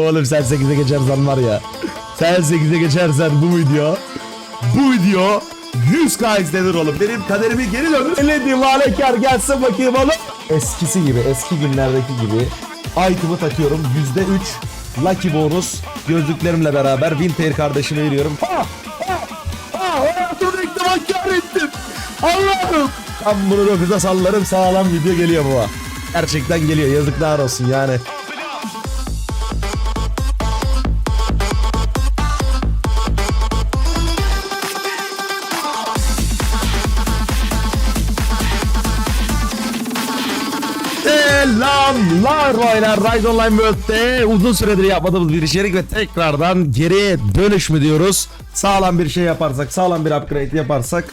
Oğlum sen 8'e geçersen var ya. Sen 8'e geçersen bu video. Bu video 100k izlenir oğlum. Benim kaderimi geri döndür. Ele divanekar gelsin bakayım oğlum. Eskisi gibi eski günlerdeki gibi item'ı takıyorum. %3 lucky bonus gözlüklerimle beraber Winter kardeşime veriyorum. Ha! Ha! Ha! Hayatımda ilk defa kar ettim. Allah'ım. Ben bunu 9'a sallarım sağlam video geliyor bu. Gerçekten geliyor yazıklar olsun yani. Baylar Rise Online World'de uzun süredir yapmadığımız bir içerik ve tekrardan geriye dönüş mü diyoruz. Sağlam bir şey yaparsak, sağlam bir upgrade yaparsak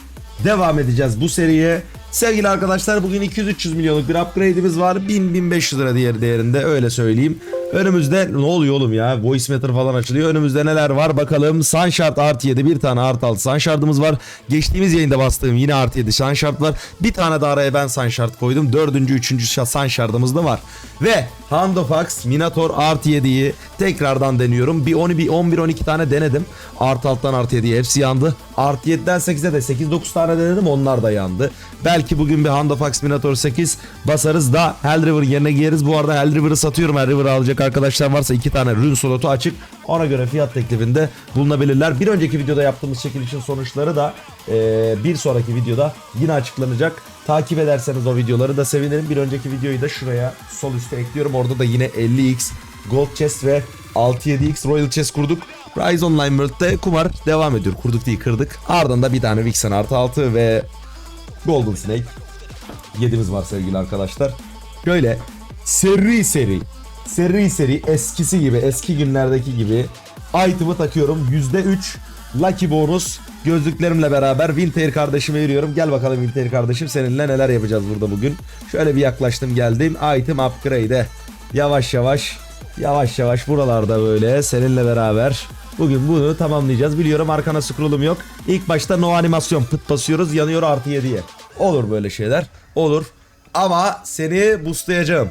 devam edeceğiz bu seriye. Sevgili arkadaşlar bugün 200-300 milyonluk bir upgrade'imiz var. 1000-1500 lira diğer değerinde öyle söyleyeyim. Önümüzde ne oluyor oğlum ya? Voice meter falan açılıyor. Önümüzde neler var bakalım. Sunshard artı 7 bir tane artı 6 Sunshard'ımız var. Geçtiğimiz yayında bastığım yine artı 7 Sunshard var. Bir tane de araya ben Sunshard koydum. Dördüncü, üçüncü Sunshard'ımız da var. Ve Handofax Minator artı 7'yi tekrardan deniyorum. Bir 10, bir 11, 12 tane denedim. Artı alttan artı 7'ye hepsi yandı. Artı 7'den 8'e de 8-9 tane denedim onlar da yandı. Belki bugün bir Handofax Minator 8 basarız da Hellriver yerine giyeriz. Bu arada Hellriver'ı satıyorum. Hellriver'ı alacak arkadaşlar varsa iki tane rün slotu açık. Ona göre fiyat teklifinde bulunabilirler. Bir önceki videoda yaptığımız çekilişin sonuçları da eee, bir sonraki videoda yine açıklanacak. Takip ederseniz o videoları da sevinirim. Bir önceki videoyu da şuraya sol üstte ekliyorum. Orada da yine 50x Gold Chest ve 6-7x Royal Chest kurduk. Rise Online World'de kumar devam ediyor. Kurduk değil kırdık. Ardından da bir tane Vixen artı 6 ve Golden Snake 7'miz var sevgili arkadaşlar. Şöyle seri seri seri seri eskisi gibi eski günlerdeki gibi item'ı takıyorum. %3 lucky bonus gözlüklerimle beraber Winter kardeşime veriyorum. Gel bakalım Winter kardeşim seninle neler yapacağız burada bugün. Şöyle bir yaklaştım geldim. Item upgrade'e. Yavaş yavaş yavaş yavaş buralarda böyle seninle beraber Bugün bunu tamamlayacağız. Biliyorum arkana scroll'um yok. İlk başta no animasyon pıt basıyoruz yanıyor artı 7'ye. Olur böyle şeyler. Olur. Ama seni boostlayacağım.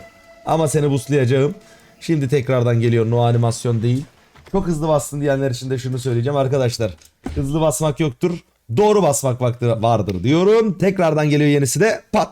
Ama seni boostlayacağım. Şimdi tekrardan geliyor no animasyon değil. Çok hızlı bastın diyenler için de şunu söyleyeceğim arkadaşlar. Hızlı basmak yoktur. Doğru basmak vakti vardır diyorum. Tekrardan geliyor yenisi de pat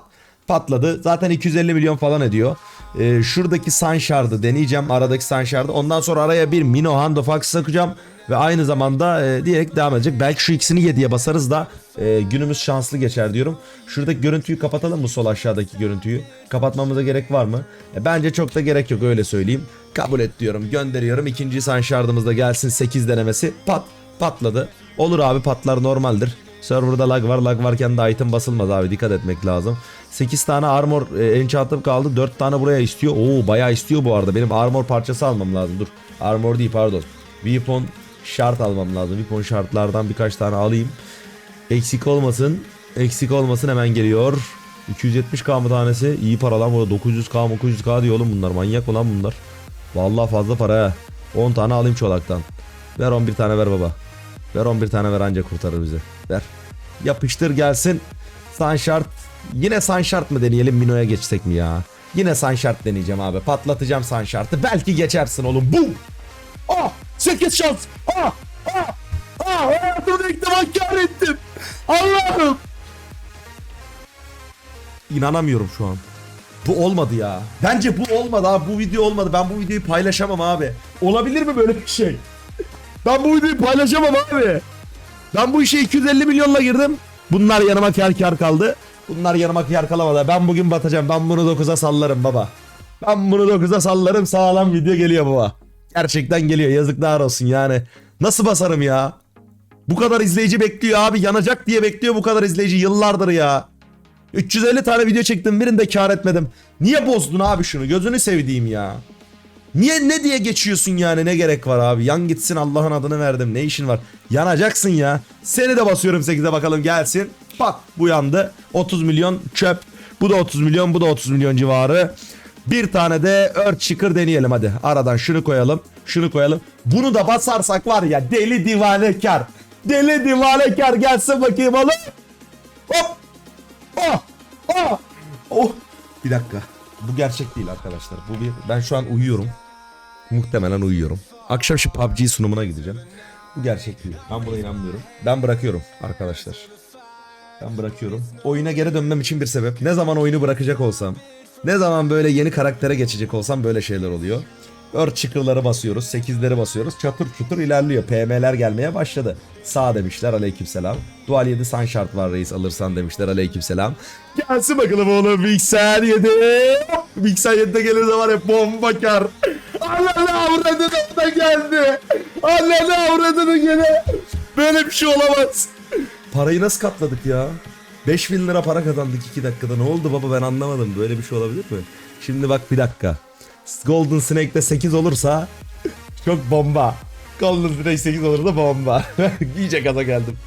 patladı. Zaten 250 milyon falan ediyor. Ee, şuradaki Sun Shard'ı deneyeceğim. Aradaki Sun Shard'ı. Ondan sonra araya bir Mino Handofax sakacağım. Ve aynı zamanda e, direkt devam edecek. Belki şu ikisini 7'ye basarız da e, günümüz şanslı geçer diyorum. Şuradaki görüntüyü kapatalım mı sol aşağıdaki görüntüyü? Kapatmamıza gerek var mı? E, bence çok da gerek yok öyle söyleyeyim. Kabul et diyorum gönderiyorum. İkinci Sun Shard'ımız da gelsin 8 denemesi. Pat patladı. Olur abi patlar normaldir. Serverda lag var. Lag varken de item basılmaz abi. Dikkat etmek lazım. 8 tane armor e, enchant'ım kaldı. 4 tane buraya istiyor. Oo bayağı istiyor bu arada. Benim armor parçası almam lazım. Dur. Armor değil pardon. Weapon şart almam lazım. Weapon şartlardan birkaç tane alayım. Eksik olmasın. Eksik olmasın hemen geliyor. 270k mı tanesi? İyi para lan burada 900k 900k diyor oğlum bunlar. Manyak mı lan bunlar? Vallahi fazla para ha. 10 tane alayım çolaktan. Ver 11 tane ver baba. Ver 11 tane ver anca kurtarır bizi. Ver. Yapıştır gelsin. Sunshard. Yine Sunshard mı deneyelim Mino'ya geçsek mi ya? Yine Sunshard deneyeceğim abi. Patlatacağım Sunshard'ı. Belki geçersin oğlum. Bum. Ah! 8 şans. Ah! Ah! Ah! Hayatımda ilk defa kar. Allah'ım. İnanamıyorum şu an. Bu olmadı ya. Bence bu olmadı abi. Bu video olmadı. Ben bu videoyu paylaşamam abi. Olabilir mi böyle bir şey? Ben bu videoyu paylaşamam abi. Ben bu işe 250 milyonla girdim. Bunlar yanıma kar kar kaldı. Bunlar yanıma kar kalamadı. Ben bugün batacağım. Ben bunu 9'a sallarım baba. Ben bunu 9'a sallarım. Sağlam video geliyor baba. Gerçekten geliyor. Yazıklar olsun yani. Nasıl basarım ya? Bu kadar izleyici bekliyor abi. Yanacak diye bekliyor bu kadar izleyici yıllardır ya. 350 tane video çektim birinde kar etmedim. Niye bozdun abi şunu? Gözünü sevdiğim ya. Niye ne diye geçiyorsun yani? Ne gerek var abi? Yan gitsin Allah'ın adını verdim. Ne işin var? Yanacaksın ya. Seni de basıyorum 8'e bakalım gelsin. Pat bu yandı. 30 milyon çöp. Bu da 30 milyon bu da 30 milyon civarı. Bir tane de ört çıkır deneyelim hadi. Aradan şunu koyalım şunu koyalım. Bunu da basarsak var ya deli divane kar deli divane kar gelsin bakayım oğlum. Hop! Oh! Oh! Oh! Bir dakika. Bu gerçek değil arkadaşlar. Bu bir ben şu an uyuyorum Muhtemelen uyuyorum. Akşam şu PUBG sunumuna gideceğim. Bu gerçek değil. Ben buna inanmıyorum. Ben bırakıyorum arkadaşlar. Ben bırakıyorum. Oyuna geri dönmem için bir sebep. Ne zaman oyunu bırakacak olsam, ne zaman böyle yeni karaktere geçecek olsam böyle şeyler oluyor. Ört çıkırları basıyoruz, 8'leri basıyoruz. Çatır çutur ilerliyor. PM'ler gelmeye başladı. Sağ demişler aleykümselam. Dual 7 san şart var reis alırsan demişler aleykümselam. Gelsin bakalım oğlum Vixen 7. Vixen 7'de gelirse var ya bomba kar. Allah avradını da geldi. Allah avradını gene. Böyle bir şey olamaz. Parayı nasıl katladık ya? 5000 lira para kazandık 2 dakikada. Ne oldu baba ben anlamadım. Böyle bir şey olabilir mi? Şimdi bak bir dakika. Golden Snake'de 8 olursa çok bomba. Golden Snake 8 olursa bomba. İyice gaza geldim.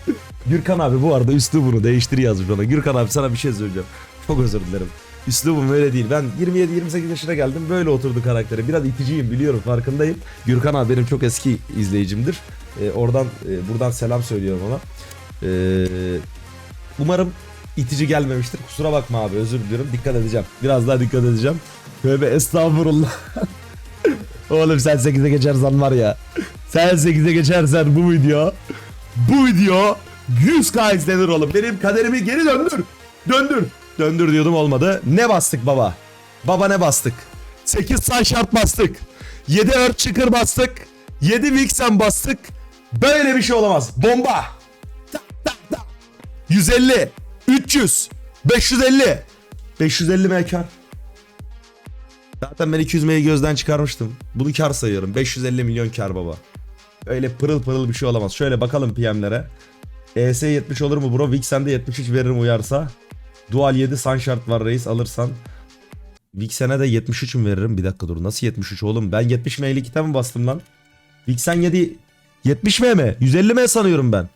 Gürkan abi bu arada üslubunu değiştir yazmış bana. Gürkan abi sana bir şey söyleyeceğim. Çok özür dilerim. Üslubum öyle değil. Ben 27-28 yaşına geldim. Böyle oturdu karakteri. Biraz iticiyim biliyorum farkındayım. Gürkan abi benim çok eski izleyicimdir. Ee, oradan e, buradan selam söylüyorum ona. Ee, umarım itici gelmemiştir. Kusura bakma abi özür diliyorum. Dikkat edeceğim. Biraz daha dikkat edeceğim. Tövbe estağfurullah. Oğlum sen 8'e geçersen var ya. Sen 8'e geçersen bu video bu video 100k izlenir oğlum. Benim kaderimi geri döndür. Döndür. Döndür diyordum olmadı. Ne bastık baba? Baba ne bastık? 8 say şart bastık. 7 ört çıkır bastık. 7 vixen bastık. Böyle bir şey olamaz. Bomba. Tak tak tak. 150. 300. 550. 550 M kar. Zaten ben 200 M'yi gözden çıkarmıştım. Bunu kar sayıyorum. 550 milyon kar baba. Öyle pırıl pırıl bir şey olamaz. Şöyle bakalım PM'lere. ES 70 olur mu bro? Vixen'de 73 veririm uyarsa. Dual 7 san şart var reis alırsan. Vixen'e de 73 mü veririm? Bir dakika dur. Nasıl 73 oğlum? Ben 70 M'li kitap mı bastım lan? Vixen 7 70 M mi? 150 M sanıyorum ben.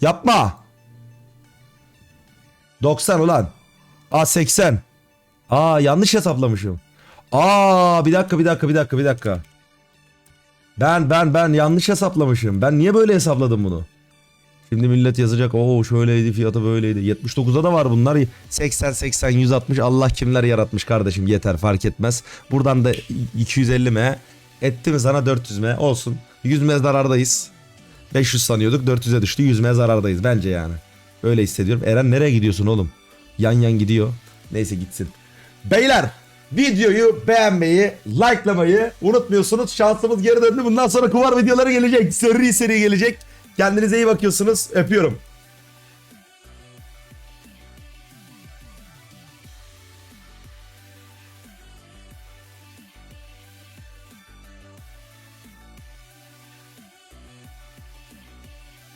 Yapma. 90 ulan. Aa 80. Aa yanlış hesaplamışım. Aa bir dakika bir dakika bir dakika bir dakika. Ben ben ben yanlış hesaplamışım. Ben niye böyle hesapladım bunu? Şimdi millet yazacak. Oo şöyleydi fiyatı böyleydi. 79'da da var bunlar. 80 80 160 Allah kimler yaratmış kardeşim yeter fark etmez. Buradan da 250 m etti mi sana 400 m olsun. 100 m zarardayız. 500 sanıyorduk 400'e düştü 100 m zarardayız bence yani. Öyle hissediyorum. Eren nereye gidiyorsun oğlum? Yan yan gidiyor. Neyse gitsin. Beyler videoyu beğenmeyi, likelamayı unutmuyorsunuz. Şansımız geri döndü. Bundan sonra kumar videoları gelecek. Seri seri gelecek. Kendinize iyi bakıyorsunuz. Öpüyorum.